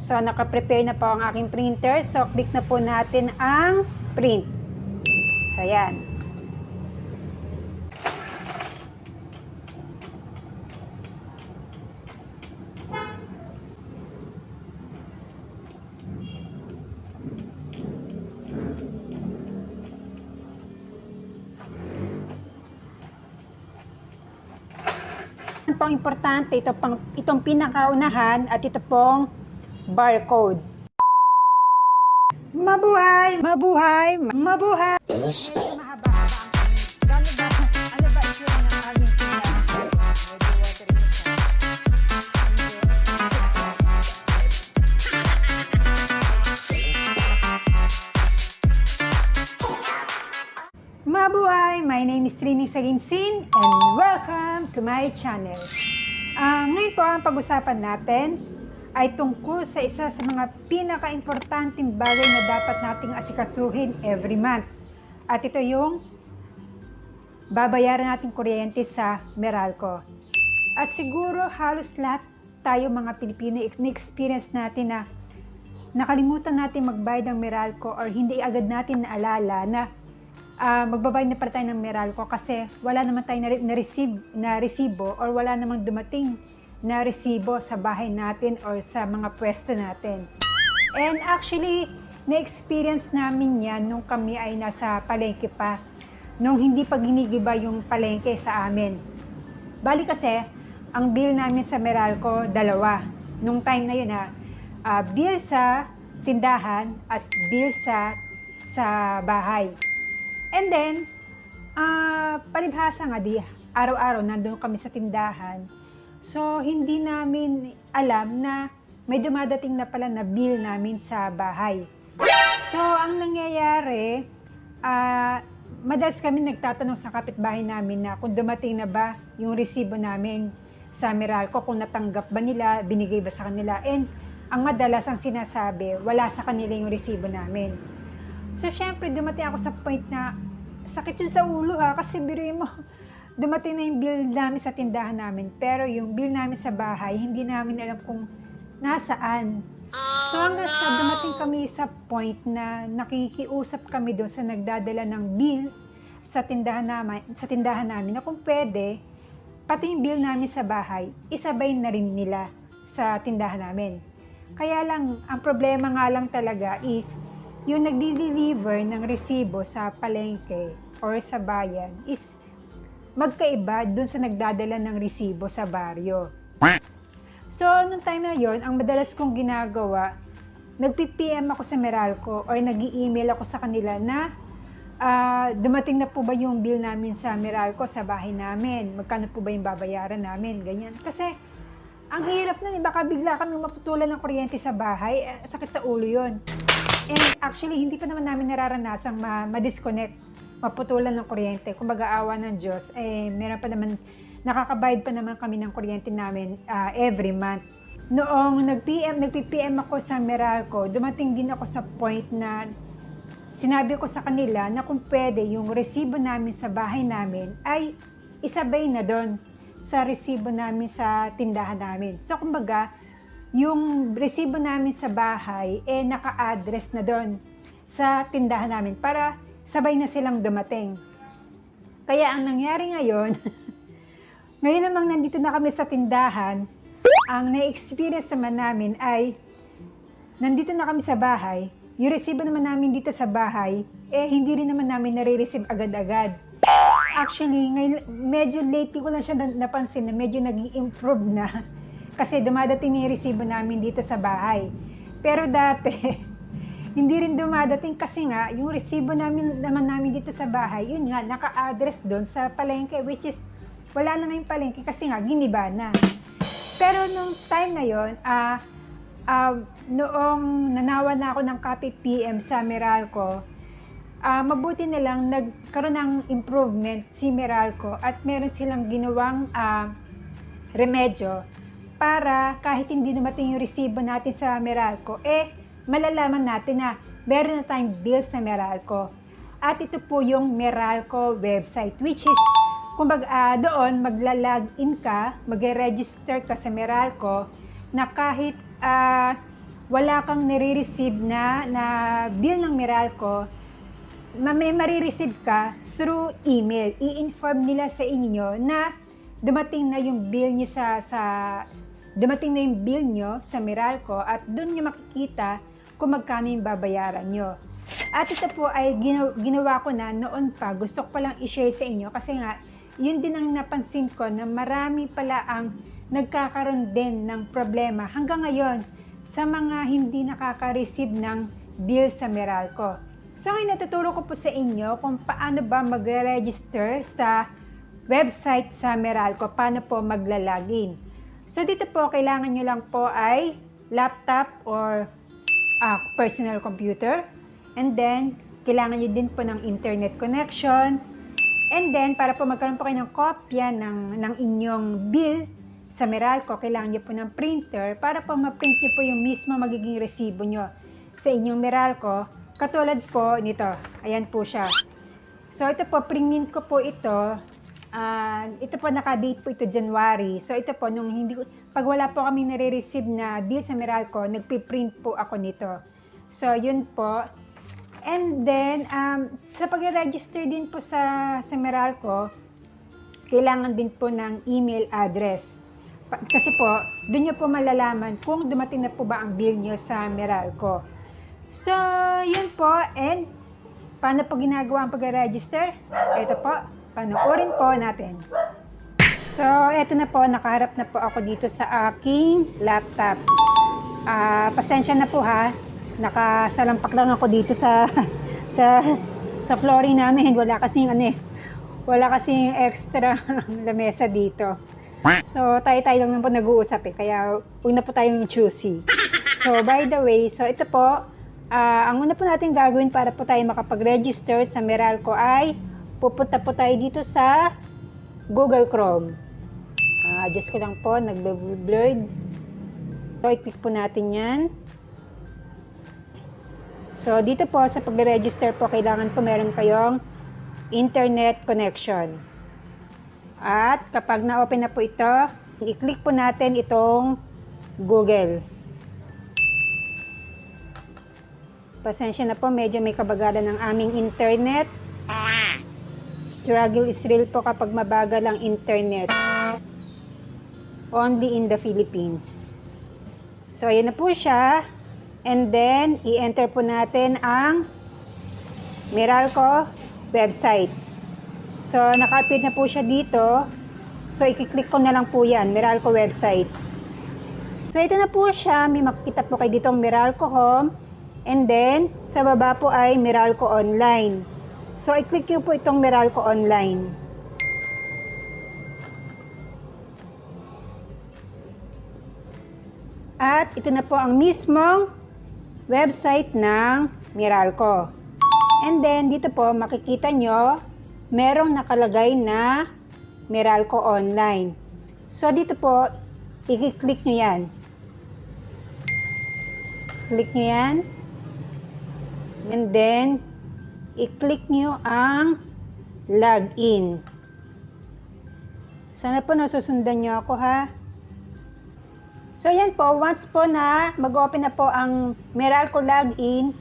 So, naka-prepare na po ang aking printer. So, click na po natin ang print. So, yan. Ang pang importante, ito pang, itong pinakaunahan at ito pong barcode. Mabuhay! Mabuhay! Mabuhay! Siya. Mabuhay! My name is Trini Saginsin and welcome to my channel. Ah, ngayon po ang pag-usapan natin ay tungkol sa isa sa mga pinaka-importanting bagay na dapat nating asikasuhin every month. At ito yung babayaran nating kuryente sa Meralco. At siguro halos lahat tayo mga Pilipino experience natin na nakalimutan natin magbayad ng Meralco or hindi agad natin naalala na ah, magbabayad na pala tayo ng Meralco kasi wala naman tayo na, na, receive, na resibo or wala namang dumating na resibo sa bahay natin or sa mga pwesto natin. And actually, na-experience namin yan nung kami ay nasa palengke pa, nung hindi pa ginigiba yung palengke sa amin. Bali kasi, ang bill namin sa Meralco, dalawa. Nung time na yun ha, ah, bill sa tindahan at bill sa sa bahay. And then, ah palibhasa nga di, araw-araw nandun kami sa tindahan. So, hindi namin alam na may dumadating na pala na bill namin sa bahay. So, ang nangyayari, ah madalas kami nagtatanong sa kapitbahay namin na kung dumating na ba yung resibo namin sa Meralco, kung natanggap ba nila, binigay ba sa kanila. And ang madalas ang sinasabi, wala sa kanila yung resibo namin. So, syempre, dumating ako sa point na sakit yun sa ulo ha, kasi biruin mo, dumating na yung bill namin sa tindahan namin, pero yung bill namin sa bahay, hindi namin alam kung nasaan. So, hanggang sa dumating kami sa point na nakikiusap kami doon sa nagdadala ng bill sa tindahan namin, sa tindahan namin na kung pwede, pati yung bill namin sa bahay, isabay na rin nila sa tindahan namin. Kaya lang, ang problema nga lang talaga is, yung nagdi-deliver ng resibo sa palengke or sa bayan is magkaiba dun sa nagdadala ng resibo sa baryo. So, nung time na yon, ang madalas kong ginagawa, nagpi-PM ako sa Meralco or nag email ako sa kanila na ah, dumating na po ba yung bill namin sa Meralco sa bahay namin? Magkano po ba yung babayaran namin? Ganyan. Kasi, ang hirap nun, eh, baka bigla kami maputulan ng kuryente sa bahay, eh, sakit sa ulo yon. And actually, hindi pa naman namin nararanasang ma- ma-disconnect, maputulan ng kuryente. Kung awa ng Diyos, eh, meron pa naman, nakakabayad pa naman kami ng kuryente namin ah, every month. Noong nag-PM, nag-PM ako sa Meralco, dumating din ako sa point na sinabi ko sa kanila na kung pwede yung resibo namin sa bahay namin ay isabay na doon sa resibo namin sa tindahan namin. So, kumbaga, yung resibo namin sa bahay, eh, naka-address na doon sa tindahan namin para sabay na silang dumating. Kaya ang nangyari ngayon, ngayon namang nandito na kami sa tindahan, ang na-experience naman namin ay nandito na kami sa bahay, yung resibo naman namin dito sa bahay, eh hindi rin naman namin nare-receive agad-agad. Actually, ngayon, medyo late ko lang siya na- napansin na medyo naging improve na. Kasi dumadating yung resibo namin dito sa bahay. Pero dati, hindi rin dumadating kasi nga, yung resibo namin, naman namin dito sa bahay, yun nga, naka-address doon sa palengke, which is, wala na ngayong palengke kasi nga, giniba na. Pero nung time na yon, ah, ah, noong nanawa na ako ng copy PM sa Meralco, ah, mabuti na lang nagkaroon ng improvement si Meralco at meron silang ginawang ah, remedyo para kahit hindi dumating yung resibo natin sa Meralco, eh, malalaman natin na meron na tayong bill sa Meralco. At ito po yung Meralco website, which is, kumbaga, ah, doon, magla-log in ka, magre-register ka sa Meralco, na kahit ah, wala kang nare-receive na, na bill ng Meralco, ma- may marireceive ka through email. I-inform nila sa inyo na dumating na yung bill nyo sa, sa dumating na yung bill nyo sa Meralco at doon nyo makikita kung magkano yung babayaran nyo. At ito po ay ginawa, ginawa ko na noon pa. Gusto ko palang i-share sa inyo kasi nga, yun din ang napansin ko na marami pala ang nagkakaroon din ng problema hanggang ngayon sa mga hindi nakaka-receive ng bill sa Meralco. So ngayon natuturo ko po sa inyo kung paano ba magre-register sa website sa Meralco, paano po maglalagin. So dito po, kailangan nyo lang po ay laptop or ah, personal computer. And then, kailangan nyo din po ng internet connection. And then, para po magkaroon po kayo ng kopya ng, ng inyong bill sa Meralco, kailangan nyo po ng printer para po ma-print nyo po yung mismo magiging resibo nyo sa inyong Meralco. Katulad po nito. Ayan po siya. So, ito po, print ko po ito. Ah, ito po, naka-date po ito January. So, ito po, nung hindi ko, pag wala po kami nare-receive na bill sa Meralco, nagpiprint po ako nito. So, yun po. And then, um, sa pag-register din po sa, sa Meralco, kailangan din po ng email address. Pa- Kasi po, doon nyo po malalaman kung dumating na po ba ang bill nyo sa Meralco. So, yun po. And, paano po ginagawa ang pag-register? Ito po, panoorin po natin. So, eto na po, nakaharap na po ako dito sa aking laptop. Ah, pasensya na po ha. Nakasalampak lang ako dito sa sa sa flooring namin. Wala kasing ano eh. Wala kasing extra lamesa dito. So, tayo-tayo lang po nag-uusap eh. Kaya, una po tayong choosy. So, by the way, so ito po, ah, ang una po natin gagawin para po tayo makapag-register sa Meralco ay pupunta po tayo dito sa Google Chrome. Ah, adjust ko lang po, nagbe-blurred. So, i-click po natin yan. So, dito po sa pag-register po, kailangan po meron kayong internet connection. At kapag na-open na po ito, i-click po natin itong Google. Pasensya na po, medyo may kabagalan ng aming internet. Struggle is real po kapag mabagal ang internet. Only in the Philippines. So, ayan na po siya. And then, i-enter po natin ang Meralco website. So, naka-appear na po siya dito. So, i-click ko na lang po yan, Meralco website. So, ito na po siya. May makikita po kayo dito ang Meralco Home. And then, sa baba po ay Meralco Online. So, i-click nyo po itong Meralco Online. At ito na po ang mismong website ng Meralco. And then, dito po, makikita nyo, merong nakalagay na Meralco Online. So, dito po, i-click nyo yan. Click nyo yan. And then, i-click nyo ang login. Sana po nasusundan nyo ako ha. So yan po, once po na mag-open na po ang Meralco login,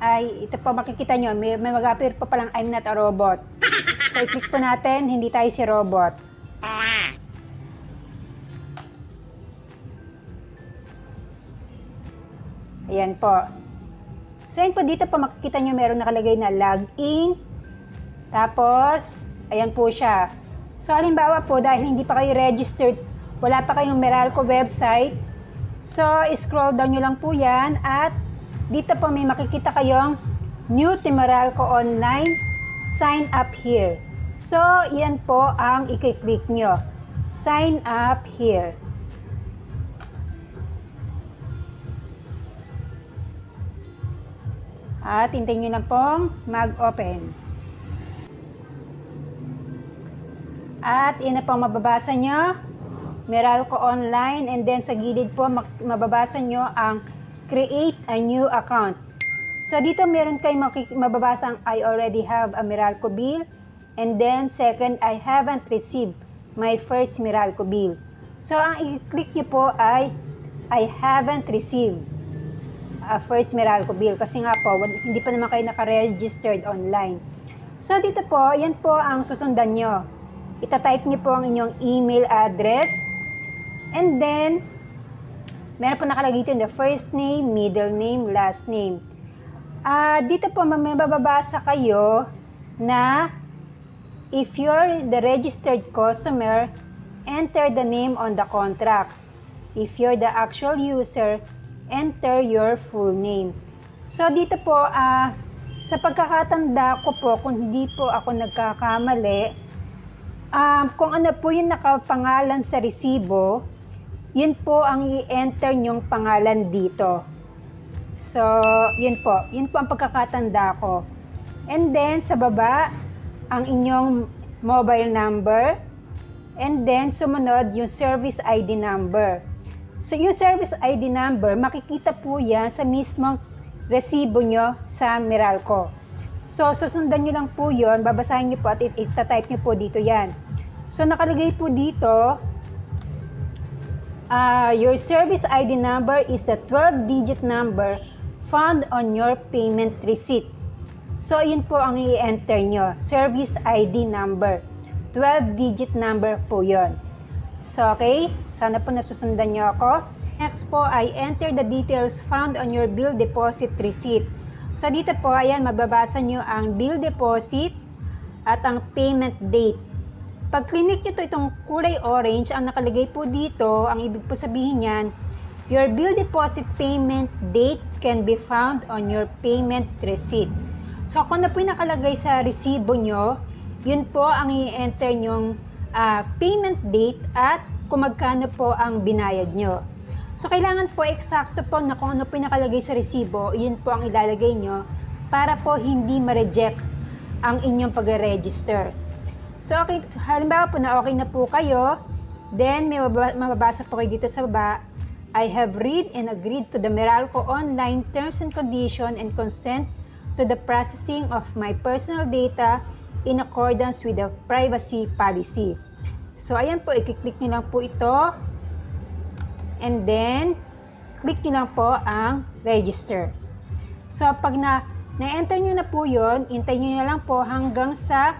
ay ito po makikita nyo, may, may mag-appear po palang I'm not a robot. So i-click po natin, hindi tayo si robot. Ayan po. So yan po dito po makikita nyo meron nakalagay na login. Tapos, ayan po siya. So halimbawa po dahil hindi pa kayo registered, wala pa kayong Meralco website, so scroll down nyo lang po yan at dito po may makikita kayong new to Meralco online, sign up here. So yan po ang i-click nyo. Sign up here. At hintayin nyo lang pong mag-open. At yun na po ang mababasa nyo. Meralco Online and then sa gilid po mababasa nyo ang create a new account. So dito meron kayong mababasa ang I already have a Meralco bill and then second I haven't received my first Meralco bill. So ang i-click nyo po ay I haven't received a first Meralco bill kasi nga po, hindi pa naman kayo naka-registered online. So dito po, yan po ang susundan nyo. Itatype nyo po ang inyong email address and then meron po nakalagay dito the first name, middle name, last name. Ah, dito po may mababasa kayo na if you're the registered customer, enter the name on the contract. If you're the actual user, enter your full name. So dito po, ah, sa pagkakatanda ko po, kung hindi po ako nagkakamali, ah, kung ano po yung nakapangalan sa resibo, yun po ang i-enter nyong pangalan dito. So, yun po. Yun po ang pagkakatanda ko. And then, sa baba, ang inyong mobile number. And then, sumunod yung service ID number. So, yung service ID number, makikita po yan sa mismong resibo nyo sa Meralco. So, susundan nyo lang po yon babasahin nyo po at it- itatype nyo po dito yan. So, nakalagay po dito, Ah, your service ID number is the 12-digit number found on your payment receipt. So, yun po ang i-enter nyo. Service ID number. 12-digit number po yon. So, okay? Sana po nasusundan nyo ako. Next po ay enter the details found on your bill deposit receipt. So, dito po, ayan, magbabasa nyo ang bill deposit at ang payment date. Pag clinic nyo to itong kulay orange, ang nakalagay po dito, ang ibig po sabihin niyan, your bill deposit payment date can be found on your payment receipt. So kung ano po yung nakalagay sa resibo nyo, yun po ang i-enter nyong ah, payment date at kung magkano po ang binayad nyo. So kailangan po eksakto po na kung ano po nakalagay sa resibo, yun po ang ilalagay nyo para po hindi ma-reject ang inyong pag-register. So, okay, halimbawa po na okay na po kayo, then may mababa- mababasa po kayo dito sa baba, I have read and agreed to the Meralco online terms and condition and consent to the processing of my personal data in accordance with the privacy policy. So, ayan po, i-click nyo lang po ito. And then, click nyo lang po ang register. So, pag na, na-enter nyo na po yon, intay nyo na lang po hanggang sa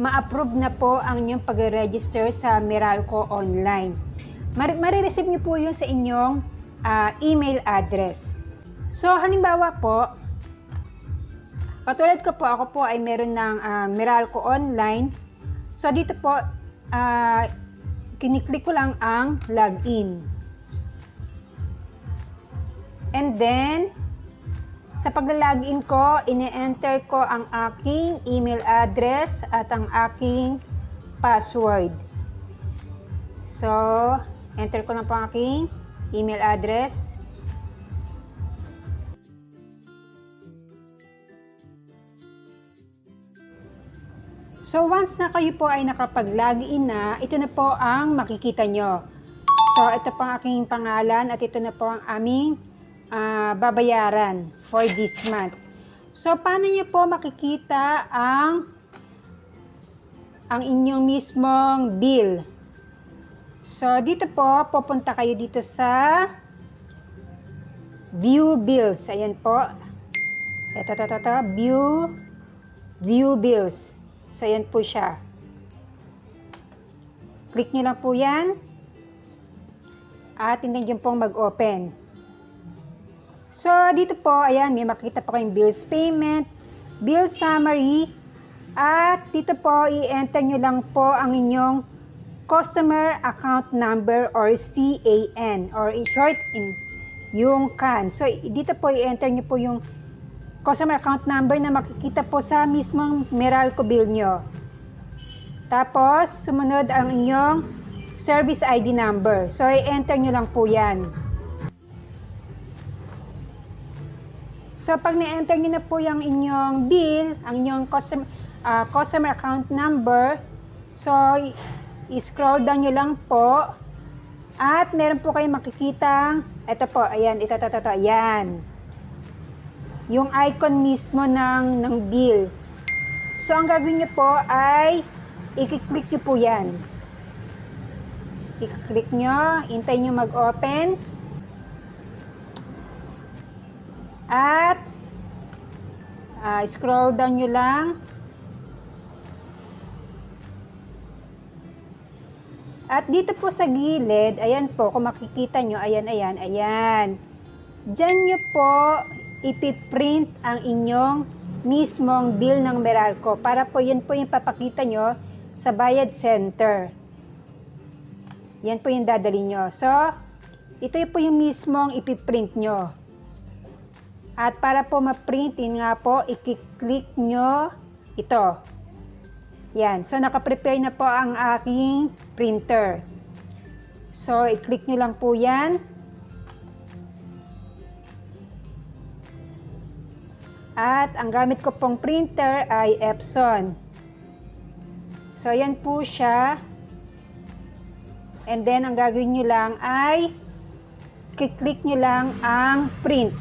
ma-approve na po ang inyong pag-register sa Meralco Online. Mar- marireceive nyo po yun sa inyong ah, email address. So, halimbawa po, patulad ko po, ako po ay meron ng ah, Meralco Online. So, dito po, ah, kiniklik ko lang ang login. And then, sa paglalagin ko, ine-enter ko ang aking email address at ang aking password. So, enter ko lang po ang aking email address. So, once na kayo po ay nakapag-login na, ito na po ang makikita nyo. So, ito po ang aking pangalan at ito na po ang aming ah, babayaran for this month. So, paano nyo po makikita ang ang inyong mismong bill? So, dito po, pupunta kayo dito sa View Bills. Ayan po. Ito, ito, ito, ito. View, View Bills. So, ayan po siya. Click nyo lang po yan. At hindi nyo pong mag-open. So, dito po, ayan, may makikita po kayong bills payment, bill summary, at dito po, i-enter nyo lang po ang inyong customer account number or CAN or in short, in yung CAN. So, dito po, i-enter nyo po yung customer account number na makikita po sa mismong Meralco bill nyo. Tapos, sumunod ang inyong service ID number. So, i-enter nyo lang po yan. So, pag na-enter nyo na po yung inyong bill, ang inyong customer, ah, customer account number, so, i-scroll down nyo lang po. At meron po kayong makikita, ito po, ayan, ito, ito, ayan yung icon mismo ng, ng bill. So, ang gagawin nyo po ay i-click nyo po yan. I-click nyo, hintay nyo mag-open. At uh, scroll down nyo lang. At dito po sa gilid, ayan po, kung makikita nyo, ayan, ayan, ayan. Diyan nyo po ipiprint ang inyong mismong bill ng Meralco para po yan po yung papakita nyo sa bayad center. Yan po yung dadali nyo. So, ito po yung mismong ipiprint nyo. At para po ma-print, yun nga po, i-click nyo ito. Yan. So, nakaprepare na po ang aking printer. So, i-click nyo lang po yan. At ang gamit ko pong printer ay Epson. So, yan po siya. And then, ang gagawin nyo lang ay click nyo lang ang print.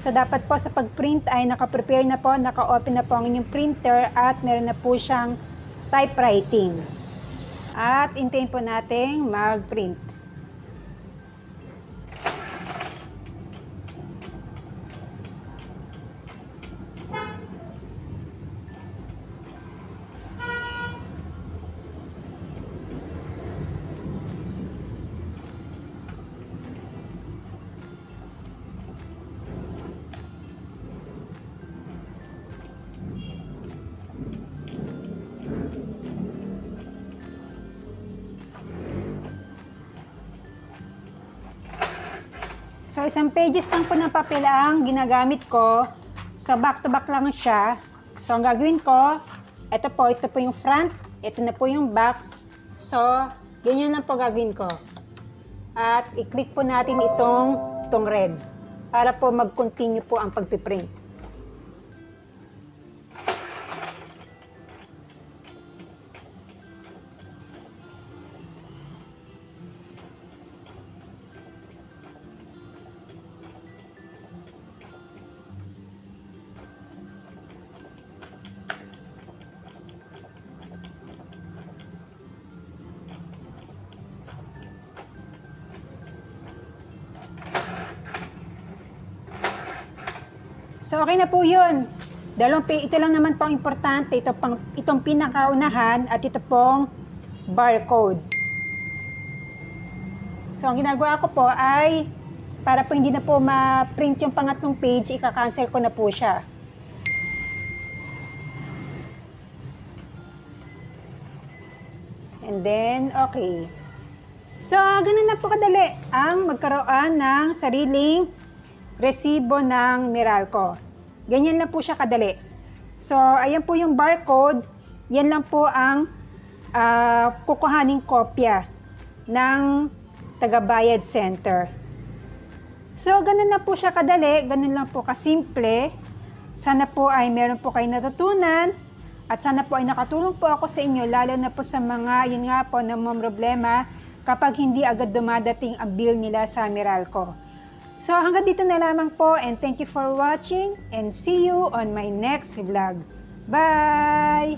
So, dapat po sa pag-print ay naka-prepare na po, naka-open na po ang inyong printer at meron na po siyang typewriting. At intayin po nating mag-print. So, isang pages lang po ng papel ang ginagamit ko. So, back to back lang siya. So, ang gagawin ko, ito po, ito po yung front, ito na po yung back. So, ganyan lang po gagawin ko. At i-click po natin itong, itong red para po mag-continue po ang pagpiprint. So, okay na po yun. Dalawang, ito lang naman po ang importante. Ito pang, itong pinakaunahan at ito pong barcode. So, ang ginagawa ko po ay para po hindi na po ma-print yung pangatlong page, ika-cancel ko na po siya. And then, okay. So, ganun na po kadali ang magkaroon ng sariling resibo ng Meralco. Ganyan lang po siya kadali. So, ayan po yung barcode. Yan lang po ang ah, kukuhaning kopya ng tagabayad center. So, ganun na po siya kadali. Ganun lang po kasimple. Sana po ay meron po kayo natutunan. At sana po ay nakatulong po ako sa inyo, lalo na po sa mga, yun nga po, na mga problema kapag hindi agad dumadating ang bill nila sa Meralco. So hanggang dito na lamang po and thank you for watching and see you on my next vlog. Bye!